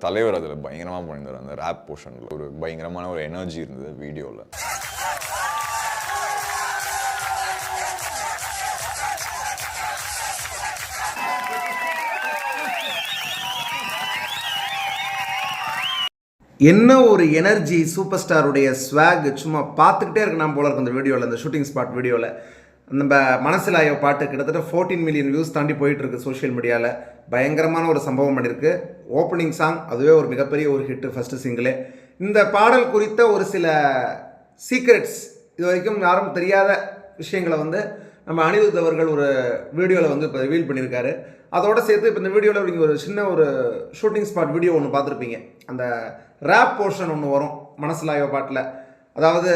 தலைவர் அதில் பயங்கரமாக பண்ணியிருந்தார் அந்த ரேப் போர்ஷனில் ஒரு பயங்கரமான ஒரு எனர்ஜி இருந்தது வீடியோவில் என்ன ஒரு எனர்ஜி சூப்பர் ஸ்டாருடைய ஸ்வாக் சும்மா பார்த்துக்கிட்டே இருக்கு நான் போல இருக்கு அந்த வீடியோவில் அந்த ஷூட்டிங் ஸ்பாட் வீடியோவில் நம்ம மனசில் பாட்டு கிட்டத்தட்ட ஃபோர்டீன் மில்லியன் வியூஸ் தாண்டி போயிட்டுருக்கு சோஷியல் மீடியாவில் பயங்கரமான ஒரு சம்பவம் பண்ணியிருக்கு ஓப்பனிங் சாங் அதுவே ஒரு மிகப்பெரிய ஒரு ஹிட்டு ஃபஸ்ட்டு சிங்கிளே இந்த பாடல் குறித்த ஒரு சில சீக்ரெட்ஸ் இது வரைக்கும் யாரும் தெரியாத விஷயங்களை வந்து நம்ம அனிருத் அவர்கள் ஒரு வீடியோவில் வந்து இப்போ ரிவீல் பண்ணியிருக்காரு. அதோட சேர்த்து இப்போ இந்த வீடியோவில் நீங்கள் ஒரு சின்ன ஒரு ஷூட்டிங் ஸ்பாட் வீடியோ ஒன்று பார்த்துருப்பீங்க. அந்த ரேப் போர்ஷன் ஒன்று வரும் மனசிலாயோ பாட்டில். அதாவது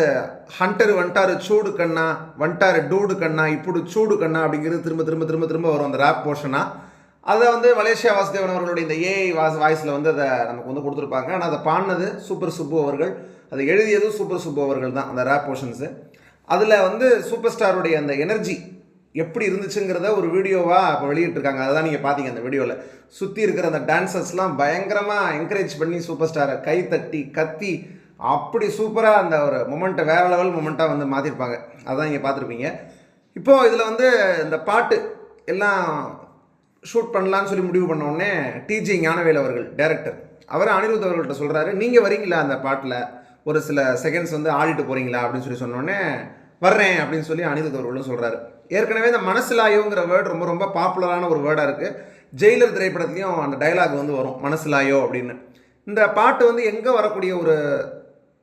ஹண்டர் வந்துட்டாரு சூடு கண்ணா வந்துட்டாரு டூடு கண்ணா இப்படி சூடு கண்ணா அப்படிங்கிறது திரும்ப திரும்ப திரும்ப திரும்ப வரும் அந்த ரேப் போர்ஷனாக அதை வந்து மலேசியா வாசுதேவன் அவர்களுடைய இந்த ஏஐ வாஸ் வாய்ஸில் வந்து அதை நமக்கு வந்து கொடுத்துருப்பாங்க. ஆனால் அதை பாடினது சூப்பர் சுப்பு அவர்கள். அதை எழுதியதும் சூப்பர் சுப்பு அவர்கள் தான் அந்த ரேப் போர்ஷன்ஸு அதில் வந்து சூப்பர் ஸ்டாருடைய அந்த எனர்ஜி எப்படி இருந்துச்சுங்கிறத ஒரு வீடியோவாக இப்போ வெளியிட்டிருக்காங்க. அதை தான் நீங்கள் பார்த்தீங்க அந்த வீடியோவில் சுற்றி இருக்கிற அந்த டான்சர்ஸ்லாம் பயங்கரமாக என்கரேஜ் பண்ணி சூப்பர் ஸ்டாரை கை தட்டி கத்தி அப்படி சூப்பராக அந்த ஒரு மொமெண்ட்டை வேறு லெவல் மொமெண்ட்டாக வந்து மாற்றிருப்பாங்க அதான் இங்கே பார்த்துருப்பீங்க. இப்போது இதில் வந்து இந்த பாட்டு எல்லாம் ஷூட் பண்ணலான்னு சொல்லி முடிவு பண்ண உடனே டிஜி ஞானவேல் அவர்கள் டேரக்டர் அவர் அனிருத் அவர்கள்ட்ட சொல்கிறாரு நீங்கள் வரீங்களா அந்த பாட்டில்? ஒரு சில செகண்ட்ஸ் வந்து ஆடிட்டு போகிறீங்களா அப்படின்னு சொல்லி சொன்னோடனே வர்றேன் அப்படின்னு சொல்லி அனிருத் அவர்களும் சொல்கிறாரு ஏற்கனவே இந்த மனசிலாயோங்கிற வேர்டு ரொம்ப ரொம்ப பாப்புலரான ஒரு வேர்டாக இருக்குது ஜெயிலர் திரைப்படத்துலையும் அந்த டயலாக் வந்து வரும் மனசிலாயோ அப்படின்னு. இந்த பாட்டு வந்து எங்கே வரக்கூடிய ஒரு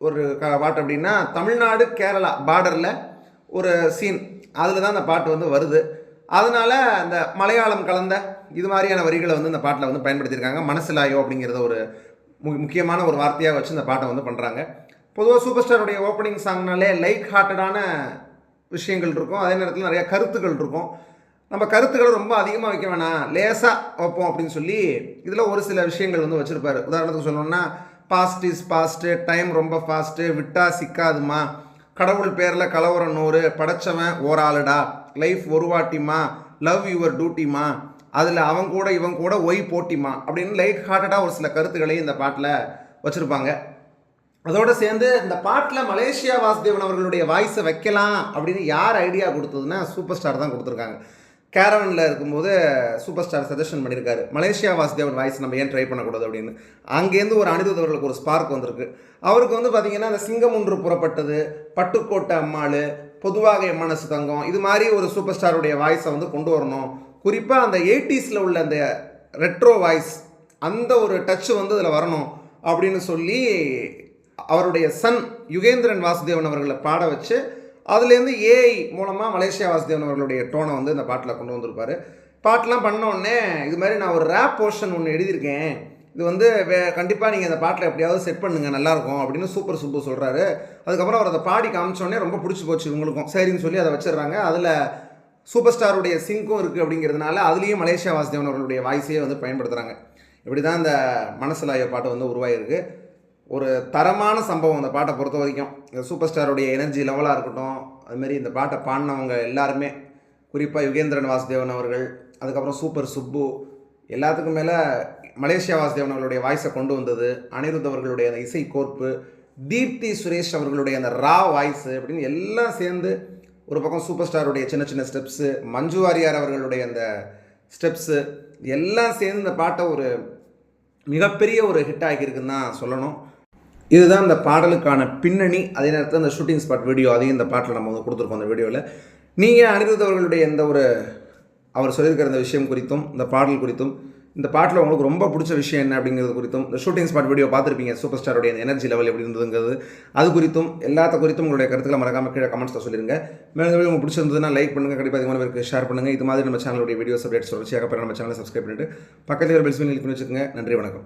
ஒரு க- பாட்டு அப்படின்னா தமிழ்நாடு கேரளா பார்டரில் ஒரு சீன் அதில் தான் அந்த பாட்டு வந்து வருது. அதனால் அந்த மலையாளம் கலந்த இது மாதிரியான வரிகளை வந்து இந்த பாட்டில் வந்து பயன்படுத்தியிருக்காங்க. மனசிலாயோ அப்படிங்கிறத ஒரு மு முக்கியமான ஒரு வார்த்தையாக வச்சு இந்த பாட்டை வந்து பண்ணுறாங்க பொதுவாக சூப்பர் ஸ்டாருடைய ஓப்பனிங் சாங்னாலே லைக் ஹார்ட்டடான விஷயங்கள் இருக்கும். அதே நேரத்தில் நிறையா கருத்துக்கள் இருக்கும். நம்ம கருத்துக்களை ரொம்ப அதிகமாக வைக்க வேணாம். லேசாக வைப்போம் அப்படின்னு சொல்லி இதில் ஒரு சில விஷயங்கள் வந்து வச்சுருப்பார். உதாரணத்துக்கு சொல்லணும்னா பாஸ்ட் இஸ் பாஸ்ட்டு டைம் ரொம்ப ஃபாஸ்ட்டு விட்டா சிக்காதுமா? கடவுள் பேரில் கலவரம் நூறு படைச்சவன் ஓராளுடா. லைஃப் ஒரு வாட்டிமா லவ் யுவர் டியூட்டிமா அதில் அவன் கூட இவன் கூட ஒய் போட்டிமா அப்படின்னு லைட் ஹார்ட்டடாக ஒரு சில கருத்துக்களையும் இந்த பாட்டில் வச்சுருப்பாங்க. அதோடு சேர்ந்து இந்த பாட்டில் மலேசியா வாசுதேவன் அவர்களுடைய வாய்ஸை வைக்கலாம் அப்படின்னு யார் ஐடியா கொடுத்ததுன்னா சூப்பர் ஸ்டார் தான் கொடுத்துருக்காங்க. கேரவனில் இருக்கும்போது சூப்பர் ஸ்டார் சஜஷன் பண்ணியிருக்காரு. மலேசியா வாசுதேவன் வாய்ஸ் நம்ம ஏன் ட்ரை பண்ணக்கூடாது அப்படின்னு. அங்கேருந்து ஒரு அனிருத் அவர்களுக்கு ஒரு ஸ்பார்க் வந்திருக்கு. அவருக்கு வந்து பார்த்தீங்கன்னா அந்த சிங்கம் ஒன்று புறப்பட்டது பட்டுக்கோட்டை அம்மாள் பொதுவாக என் மனசு தங்கம் இது மாதிரி ஒரு சூப்பர் ஸ்டாருடைய வாய்ஸை வந்து கொண்டு வரணும். குறிப்பாக அந்த எயிட்டிஸில் உள்ள அந்த ரெட்ரோ வாய்ஸ் அந்த ஒரு டச் வந்து இதில் வரணும் அப்படின்னு சொல்லி அவருடைய சன் யுகேந்திரன் வாசுதேவன் அவர்களை பாட வச்சு அதுலேருந்து ஏஐ மூலமாக மலேசியா வாசுதேவன் அவர்களுடைய டோனை வந்து இந்த பாட்டில் கொண்டு வந்திருப்பாரு. பாட்டெலாம் பண்ணோடனே இது மாதிரி நான் ஒரு ரேப் போர்ஷன் ஒன்று எழுதியிருக்கேன். இது வந்து வே கண்டிப்பாக நீங்கள் இந்த பாட்டில் எப்படியாவது செட் பண்ணுங்கள் நல்லாயிருக்கும் அப்படின்னு சூப்பர் சுப்பு சொல்கிறாரு அதுக்கப்புறம் அவர் அதை பாடி காமிச்ச உடனே ரொம்ப பிடிச்சி போச்சு இவங்களுக்கும். சரின்னு சொல்லி அதை வச்சிடுறாங்க. அதில் சூப்பர் ஸ்டாருடைய சிங்கும் இருக்குது அப்படிங்கிறதுனால அதுலேயும் மலேசியா வாசுதேவன் அவர்களுடைய வாய்ஸையே வந்து பயன்படுத்துகிறாங்க இப்படி தான் இந்த மனசிலாய பாட்டு வந்து உருவாகிருக்கு ஒரு தரமான சம்பவம் இந்த பாட்டை பொறுத்த வரைக்கும். இந்த சூப்பர் ஸ்டாருடைய எனர்ஜி லெவலாக இருக்கட்டும் அதுமாரி இந்த பாட்டை பாடினவங்க எல்லாருமே குறிப்பாக யுகேந்திரன் வாசுதேவன் அவர்கள் அதுக்கப்புறம் சூப்பர் சுப்பு எல்லாத்துக்கும் மேலே மலேசியா வாசுதேவன் அவர்களுடைய வாய்ஸை கொண்டு வந்தது அனிருத் அவர்களுடைய அந்த இசை கோர்ப்பு தீப்தி சுரேஷ் அவர்களுடைய அந்த ரா வாய்ஸு அப்படின்னு எல்லாம் சேர்ந்து ஒரு பக்கம் சூப்பர் ஸ்டாருடைய சின்ன சின்ன ஸ்டெப்ஸு மஞ்சு வாரியார் அவர்களுடைய அந்த ஸ்டெப்ஸு எல்லாம் சேர்ந்து இந்த பாட்டை ஒரு மிகப்பெரிய ஒரு ஹிட் ஆகியிருக்குன்னு தான் சொல்லணும். இதுதான் இந்த பாடலுக்கான பின்னணி அதே நேரத்தில் அந்த ஷூட்டிங் ஸ்பாட் வீடியோ அதையும் இந்த பாட்டில் நம்ம வந்து கொடுத்துருக்கோம் அந்த வீடியோவில் நீங்கள் அனிருத் அவர்களுடைய எந்த ஒரு அவர் சொல்லியிருக்கிற இந்த விஷயம் குறித்தும் இந்த பாடல் குறித்தும் இந்த பாட்டில் உங்களுக்கு ரொம்ப பிடிச்ச விஷயம் என்ன அப்படிங்கிறது குறித்தும் இந்த ஷூட்டிங் ஸ்பாட் வீடியோ பார்த்துருப்பீங்க சூப்பர் ஸ்டாருடைய எனர்ஜி லெவல் எப்படி இருந்ததுங்கிறது. அது குறித்தும் எல்லாத்த குறித்தும் உங்களுடைய கருத்துக்களை மறக்காமல் கீழே கமெண்ட்ஸில் சொல்லிருங்க. மேலும் உங்களுக்கு பிடிச்சிருந்ததுன்னா லைக் பண்ணுங்கள் கண்டிப்பாக அதிகமான பேருக்கு ஷேர் பண்ணுங்கள் இது மாதிரி நம்ம சேனலுடைய வீடியோஸ் அப்டேட்ஸ் தொடர்ச்சியாக அப்புறம் நம்ம சேனலை சப்ஸ்கிரைப் பண்ணிட்டு பக்கத்தில் ஒரு பெல்ஸ் கிளிக் பண்ணி வச்சுக்கோங்க. நன்றி வணக்கம்.